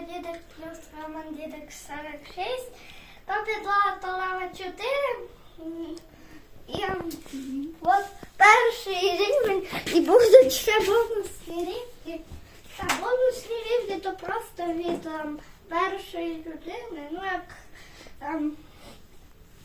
дідик плюс Роман дідик 46. То підлога то лава 4. І от перший рівень і будуть ще бонусні рівні. Та бонусні рівні то просто від ем, першої людини. Ну як ем,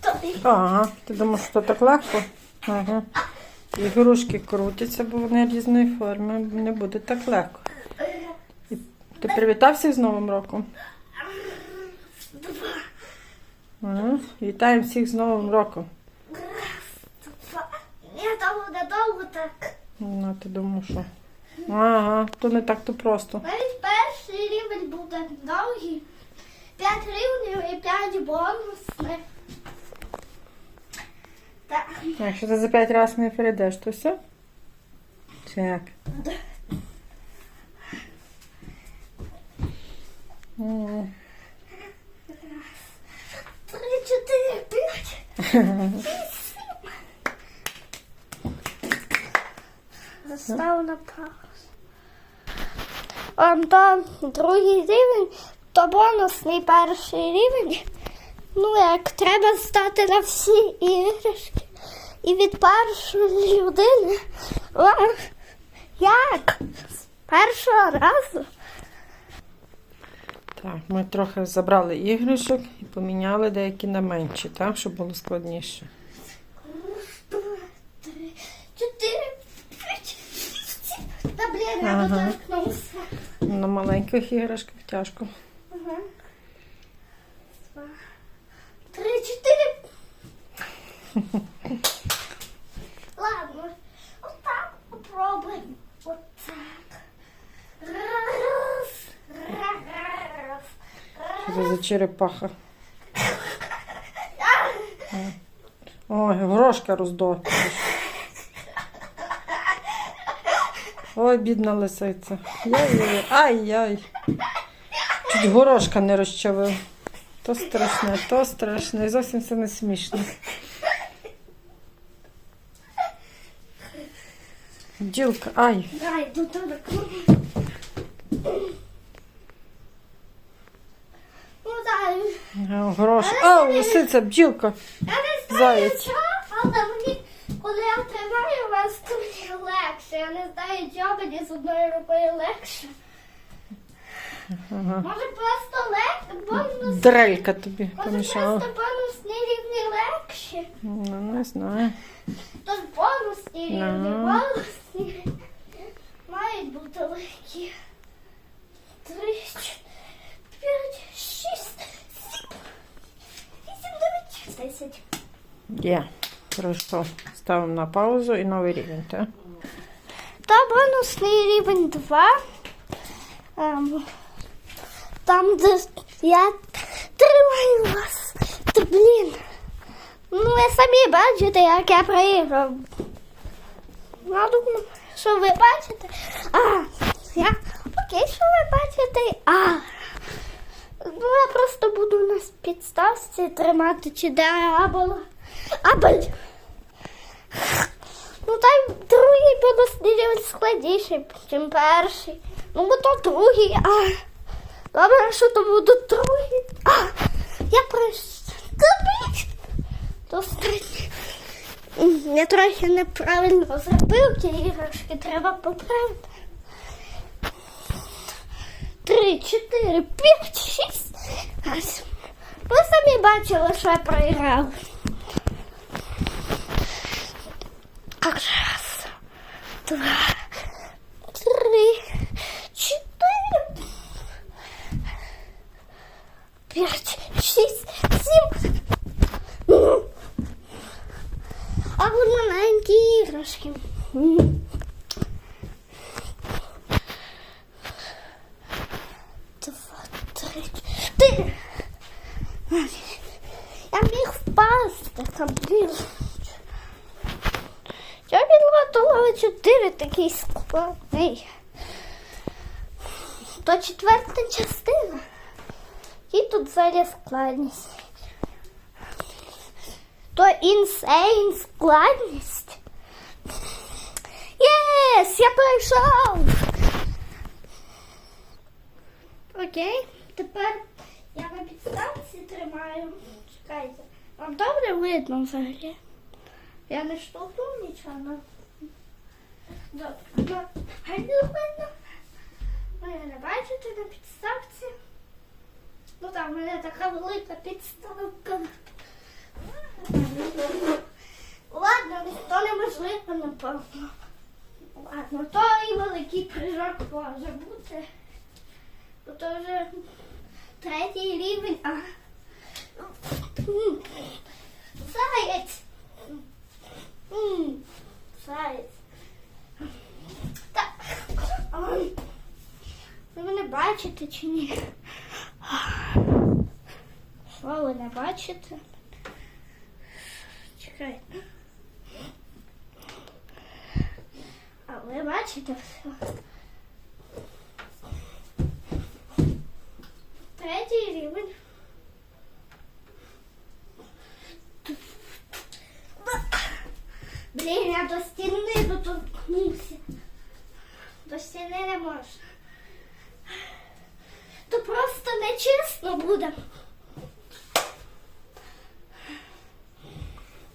то, Ага, ти думаєш, що так легко? Ага. Ігрушки крутяться, бо вони різної форми. Не буде так легко. Ти привітався з Новим роком? Ага. Вітаємо всіх з Новим роком. Я там буде довго так. Ну, ти думав, що. Ага, то не так то просто. Навіть перший рівень буде довгий. П'ять рівнів і п'ять бонусних. Так. Якщо ти за 5 разів не перейдеш, то все? Чи як? М. Три, чотири, п'ять. Застав на паузу. Он то другий рівень, то бонусний перший рівень. Ну, як треба стати на всі іграшки. І від першої людини. Як? З першого разу. Так, ми трохи забрали іграшок і поміняли деякі на менші, так, щоб було складніше. Ага. На маленьких іграшках тяжко. Ага. Два, три, чотири. Ладно, отак попробуємо. Отак. Раз, раз, Що це за черепаха? Ой, горошка роздор. Ой, бідна лисиця. Ай-яй. Чуть горошка не розчавив. То страшне, то страшне. І зовсім це не смішно. Бджілка, ай. Дай, доторкну. Ну, дай. Грош. А, лисиця, бджілка. Я не знаю, Заєць. що, але мені, коли я тримаю вас, то мені легше. Я не знаю, чого мені з одною рукою легше. Може просто легше, бонус, Дрелька тобі може помішала. просто бонусні рівні легші. Ну, не знаю. Тож бонусні рівні, Ну. бонусні мають бути легкі. Три, чотири, п'ять, 10. Є. Хорошо. Ставимо на паузу і новий рівень, так? Та бонусний рівень 2. Ем, там, де я тримаю вас. Та, блін. Ну, ви самі бачите, як я проїхав. Я думаю, що ви бачите. А, я окей, що ви бачите. А. Ну, я просто буду на підставці тримати чи де або. Або. Ну та другий рівень складніший, ніж перший. Ну бо то другий, а. Добре, що то буде другий. А, я пройшов. То. Я трохи неправильно зробив ті іграшки, треба поправити. Три, чотири, п'ять, шість. Ось. Ви самі бачили, що я проіграв. Раз, два, Такий складний. То четверта частина. І тут зараз складність. То інсейн складність. Єс, я пройшов. Окей. Тепер я на підставці тримаю. Чекайте. Вам добре видно взагалі? Я не штовхну нічого. Добре. Гарно. Ви не бачите на підставці. Ну там в мене така велика підставка. Ладно, то неможливо, напевно. Ладно, то і великий прыжок може бути. Бо то вже третій рівень, а заєць. Заєць. Так. Ви мене бачите чи ні? Що ви не бачите? Чекайте. А ви бачите все? Третій рівень. Блін, я до стіни доторкнувся. До стіни не можна. То просто нечесно буде.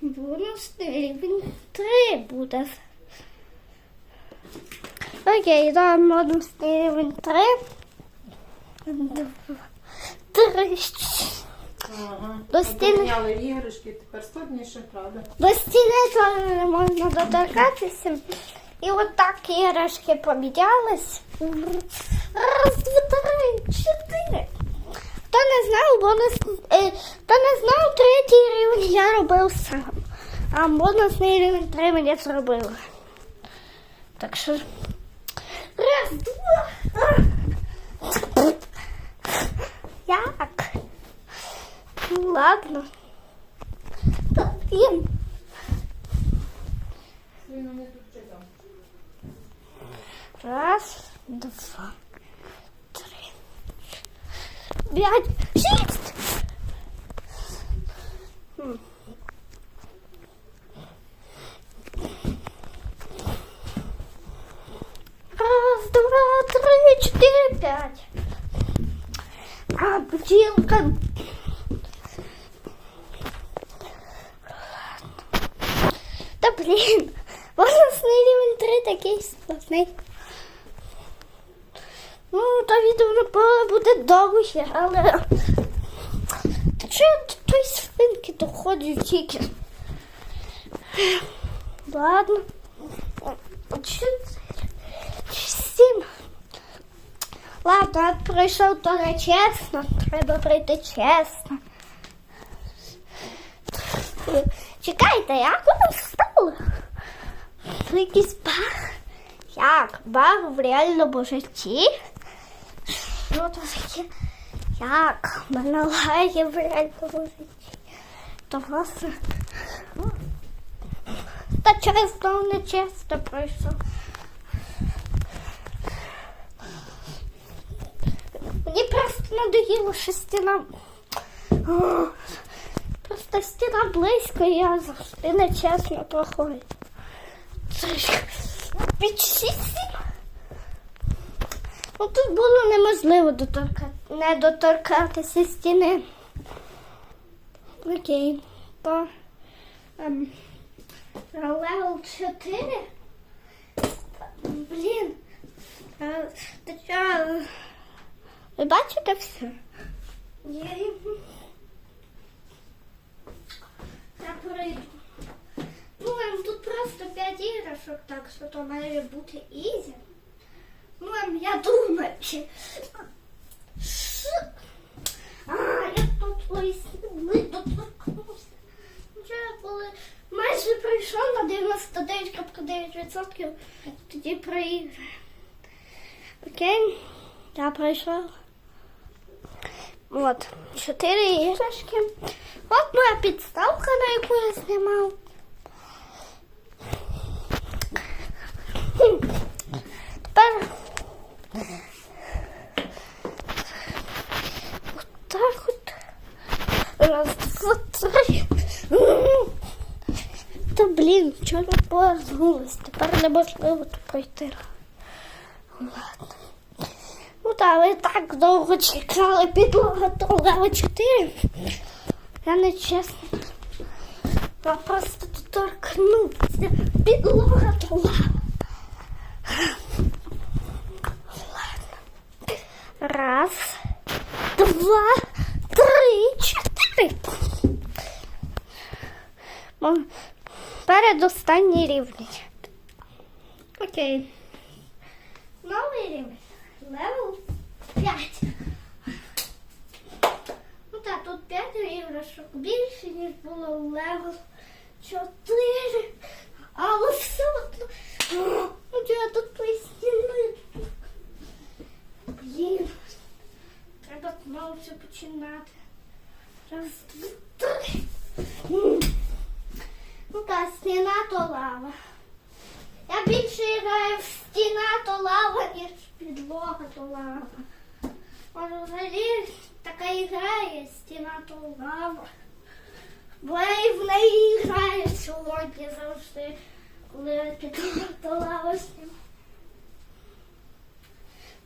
Бонусний рівень 3 буде. Окей, там бонусний рівень 3. Три. Ага. До стіни. Іграшки, тепер складніше, правда? До стіни теж не можна доторкатися. І от так іграшки помінялись. Раз, два, три, чотири. Хто не знав, бонус, е, хто не знав, третій рівень я робив сам. А бонусний рівень три мені зробили. Так що. Раз, два. Як? Ладно. Та, блін. Раз, два, три, пять, шесть. М. Раз, два, три, четыре, пять. А, бутылка. Блін, бонусний рівень 3 такий складний. Ну, то відео напевно буде довге, але та я до свинки доходжу тільки. Ладно. Що? Сім. Ладно, я пройшов то не чесно. Треба пройти чесно. Чекайте, воно встало? Це якийсь баг. Як? Баг в реальному житті? Що то таке? Як? Мене лагає в реальному житті. То власне. ну, Та чесно, не чесно пройшов. Мені просто надоїло, що стіна. Просто стіна близько, я завжди нечесно проходжу. Ну тут було неможливо доторка... не доторкатися стіни. Окей, то ем, левел 4. Блін. Е? Ви бачите все? Я пройду. Ну, ем, тут просто 5 іграшок, так що то має бути ізі. Ну, я думаю. А, я тут лисни доторкнувся. Вже коли майже прийшов на 99,9%, тоді проіграю. Окей, я пройшов. От, чотири іграшки. От моя підставка, на яку я знімав. Хм. Тепер. От так от. Раз, два, три. Та блін, вчора повернулась. Тепер неможливо пройти. Ладно. Ну Та ви так довго чекали підлога лева 4. Я не чесно. Я просто доторкнувся. Підлога то лава. Ладно. Раз, два, три, чотири. Передостанній рівень. Окей. Новий рівень. Левел 5. Ну так, тут 5 іграшок більше, ніж було левел 4. Але все одно. Ну, я тут пояснили. Блін. Треба знову все починати. Раз, два, три. Ну так, стіна то лава. Я більше граю в стіна то лава, ніж підлога то лава. Може, взагалі така ігра є стіна то лава. Бо я і в неї граю сьогодні завжди, коли підлога то лава стіна.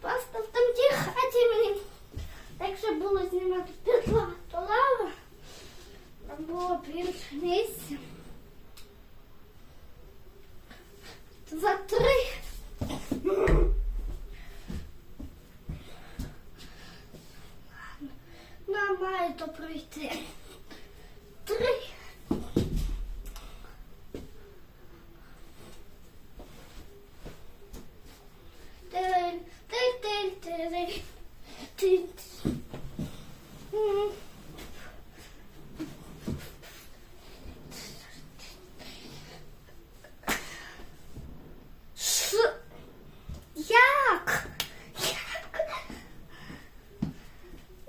Просто в там хаті мені, якщо було знімати підлога то лава, там було більше місця. Два, три. Нам має то пройти. Три. Тиль, тиль, тиль, тиль, тиль. М. Ш... Як? Як?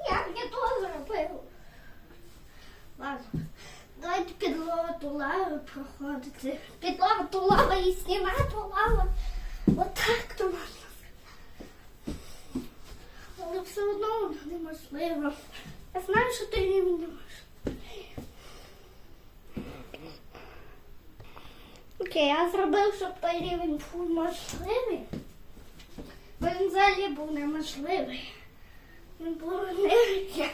Як я то зробив? Ладно. Давайте підлога ту лаву проходити. Підлога ту лава і стіна ту лава. Отак то можна. Але все одно воно неможливо. Я знаю, що ти не можеш. Окей, я зробив, щоб той рівень був можливий. Бо він взагалі був неможливий. Він був не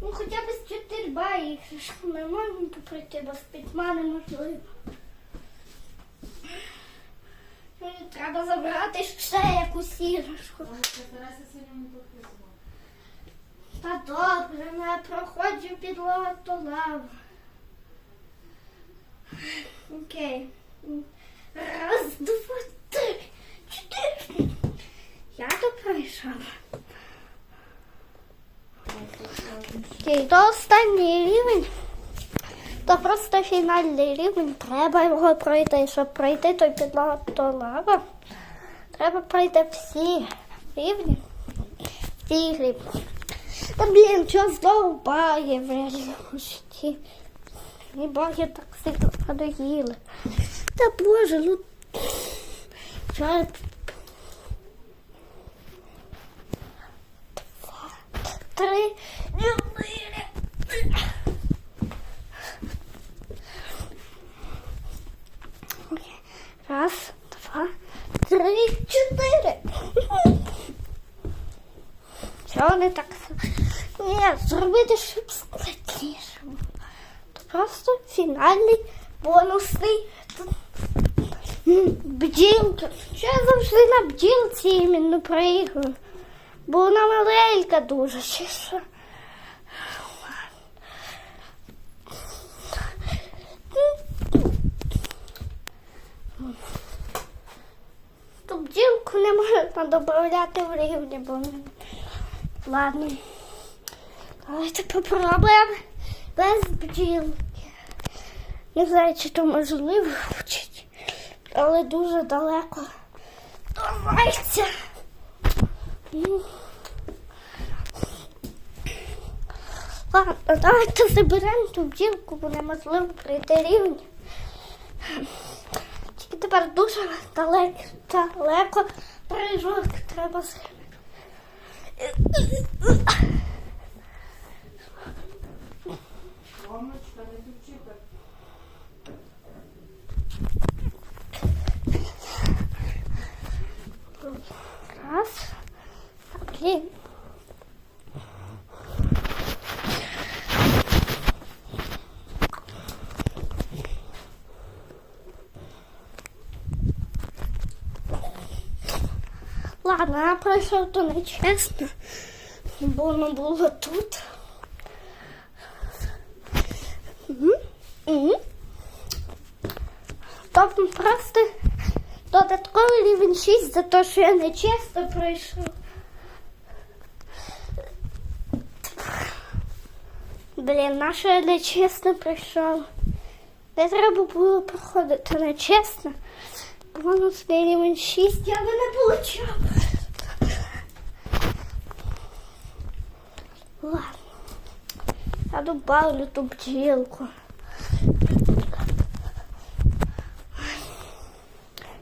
Ну хоча б з 4 баї ми можемо пройти, бо з п'ятьма неможливо. Мені треба забрати ще якусь іграшку. Та добре, ну я проходжу підлога то лава. Окей. Раз, два, три, чотири. Я то пройшов. Окей, то останній рівень. То просто фінальний рівень. Треба його пройти. Щоб пройти той підлога лава. Треба пройти всі рівні. Всі грі. Та блін, що знову баги в реальному житті. І баги так сильно надоїли. Та боже, ну. Що три, чотири. Раз, два, три, чотири. Чого не так? Ні, зробити, щоб складніше. було. То просто фінальний бонусний бджілка. Що я завжди на бджілці іменно проігрую? Бо вона маленька дуже, чи що? Ту бджілку не можна додати в рівні, бо ладно. Давайте попробуємо без бджілки. Не знаю, чи то можливо вчить, але дуже далеко. Давайте. Ладно, давайте заберемо ту бджілку, бо неможливо прийти рівень. Тільки тепер дуже далеко, далеко прижок треба зробити. Ромочка, не тупчи так. Раз. Блін. Ладно, я пройшов то нечесно, бо воно було тут. Тобто просто додатковий рівень 6 за те, що я нечесно пройшов. Блін, на що я нечесно прийшов? Не треба було проходити нечесно. Бонусний рівень 6 я би не получав. Ладно. Я добавлю ту бджілку.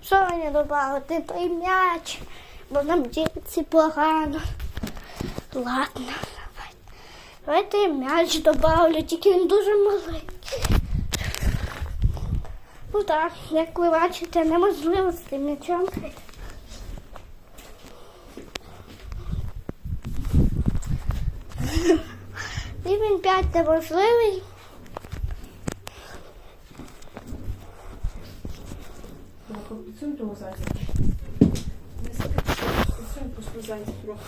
Що мені добавити? Той м'яч, бо нам бджілці погано. Ладно. Давайте я м'яч добавлю, тільки він дуже маленький. Ну так, як ви бачите, неможливо з тим м'ячом. Рівень 5 неможливий. Підсунь того зайця. Підсунь просто зайця трохи.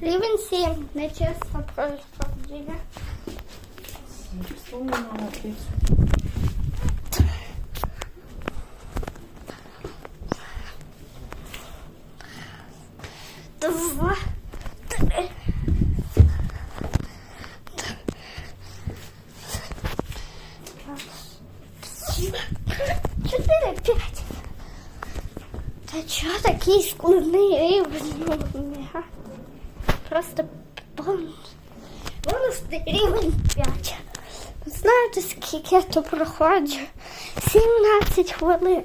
Рівень 7. Нечесно пройшов. Діля. Вспомни маму птицю. Два. Три. Чотири, п'ять. Та чого такий складний рівень? у мене, а? Просто бонус. Бонусний рівень 5. Знаєте, скільки я то проходжу? 17 хвилин.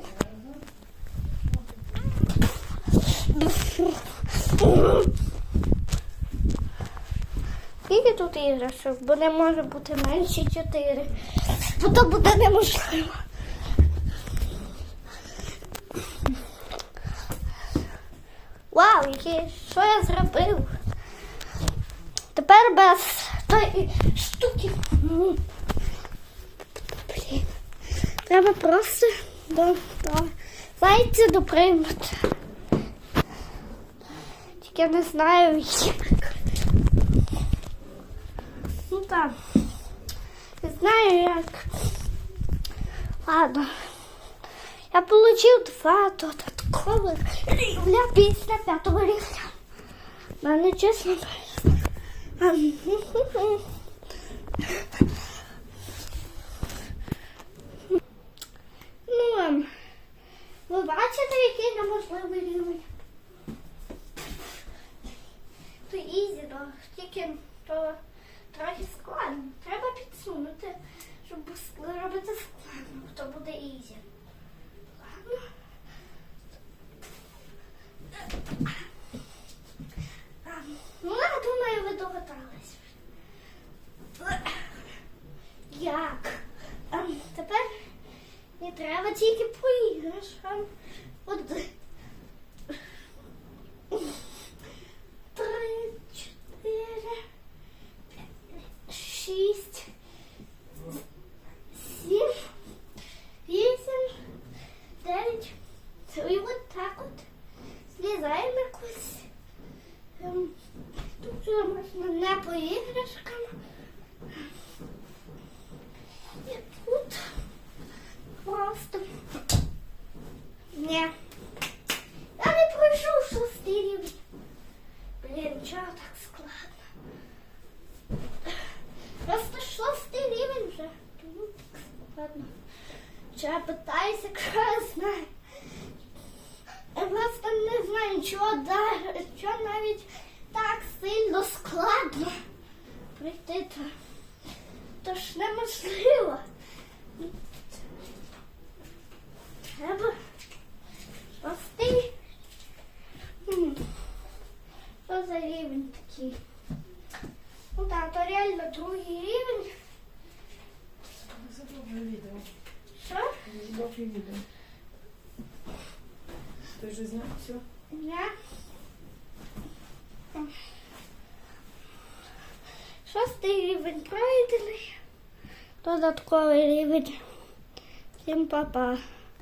Скільки тут іграшок? Бо не може бути менше 4. Бо то буде неможливо. Вау, які, що я зробив? Тепер без тої штуки. Блін. Треба просто до, до зайця доприймати. Тільки я не знаю як. Ну так. Не знаю як. Ладно. Я получив два додаткових рівня після п'ятого рівня. Мене чесно. Ну, ви бачите, який неможливий рівень? То ізі, то тільки то трохи складно. Треба підсунути, щоб робити складно, то буде ізі. Ладно. А, Ну, я думаю, ви догадались. Як? А, тепер не треба тільки по іграшкам. Один. Три, чотири, п'ять, шість, сім, вісім, дев'ять. І от так от злізаємо якось. Ем, Тут вже можна не по іграшкам. І тут просто. Ні. Я не пройшов шостий рівень. Блін, чого так складно? Просто шостий рівень вже. Чому так складно? Чи я питаюся, якщо я знаю. Я просто не знаю, чого, да, чого навіть так сильно складно прийти то. То ж неможливо. Треба шостий. М, Що за рівень такий? Ну так, то реально другий рівень. Це добре відео. Що? Довге відео. Ти вже зняв все? Я. Шостий рівень пройдений. Додатковий рівень. Всім па-па.